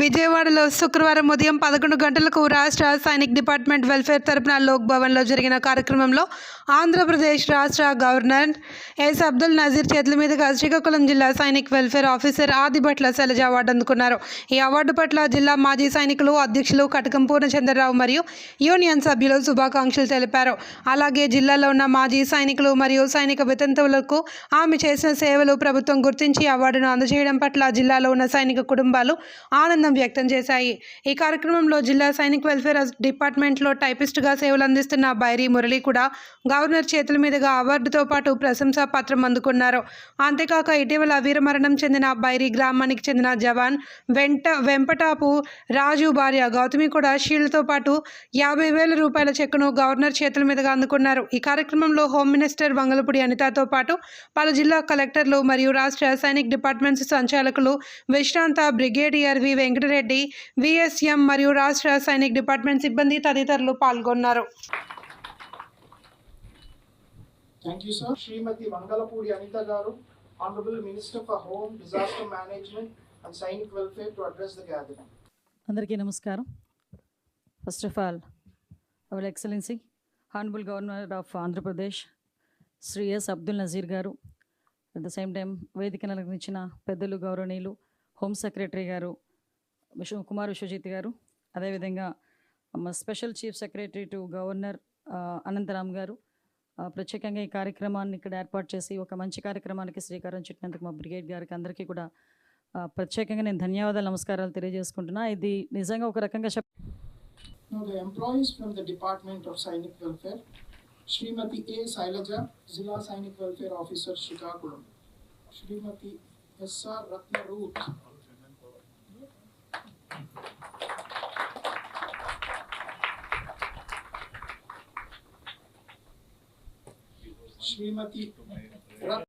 విజయవాడలో శుక్రవారం ఉదయం పదకొండు గంటలకు రాష్ట్ర సైనిక్ డిపార్ట్మెంట్ వెల్ఫేర్ తరపున లోక్ భవన్లో జరిగిన కార్యక్రమంలో ఆంధ్రప్రదేశ్ రాష్ట్ర గవర్నర్ ఎస్ అబ్దుల్ నజీర్ చేతుల మీదుగా శ్రీకాకుళం జిల్లా Sainik welfare officer Adibhatla Shailaja award అందుకున్నారు. ఈ అవార్డు పట్ల జిల్లా మాజీ సైనికులు అధ్యక్షులు కటకం పూర్ణచంద్రరావు మరియు యూనియన్ సభ్యులు శుభాకాంక్షలు తెలిపారు. అలాగే జిల్లాలో ఉన్న మాజీ సైనికులు మరియు సైనిక వితంతువులకు ఆమె చేసిన సేవలు ప్రభుత్వం గుర్తించి అవార్డును అందజేయడం పట్ల జిల్లాలో ఉన్న సైనిక కుటుంబాలు ఆనందం వ్యక్తం చేశాయి. ఈ కార్యక్రమంలో జిల్లా సైనిక్ వెల్ఫేర్ డిపార్ట్మెంట్లో టైపిస్ట్గా సేవలు అందిస్తున్న బైరి మురళి కూడా గవర్నర్ చేతుల మీదుగా అవార్డుతో పాటు ప్రశంసా పత్రం అందుకున్నారు. అంతేకాక ఇటీవల వీరమరణం చెందిన బైరి గ్రామానికి చెందిన జవాన్ వెంట వెంపటాపు రాజు భార్య గౌతమి కూడా షీల్డ్తో పాటు యాభై వేల రూపాయల చెక్కును గవర్నర్ చేతుల మీదుగా అందుకున్నారు. ఈ కార్యక్రమంలో హోమ్ మినిస్టర్ వంగలపూడి అనితతో పాటు పలు జిల్లా కలెక్టర్లు మరియు రాష్ట్ర సైనిక్ డిపార్ట్మెంట్స్ సంచాలకులు విశ్రాంత brigadier V Venkata Venkatareddy VSM మరియు రాష్ట్ర సైనిక్ డిపార్ట్మెంట్ సిబ్బంది తదితరులు పాల్గొన్నారు Thank you, sir. Srimati Vangalapudi Anita Garu, Honorable Minister for Home, Disaster Management and Scientific Welfare to address the gathering. అందరికీ నమస్కారం first of all our excellency honourable governor of Andhra Pradesh Shri S Abdul Nazeer గారు at the same time వేదికను అలంకరించిన పెద్దలు గౌరవనీయులు home secretary గారు విశ్వ కుమార్ విశ్వజిత్ గారు అదేవిధంగా మా special chief secretary to governor Anantharam గారు ప్రత్యేకంగా ఈ కార్యక్రమాన్ని ఇక్కడ ఏర్పాటు చేసి ఒక మంచి కార్యక్రమానికి శ్రీకారం చుట్టినందుకు మా బ్రిగేడ్ గారికి అందరికీ కూడా ప్రత్యేకంగా నేను ధన్యవాదాలు నమస్కారాలు తెలియజేసుకుంటున్నా ఇది నిజంగా ఒక రకంగా చెప్ the employees from the Department of Scientific Welfare, Srimati A. Sailaja, Zilla Scientific Welfare Officer, Srikakulam. Srimati S. R. シネマティック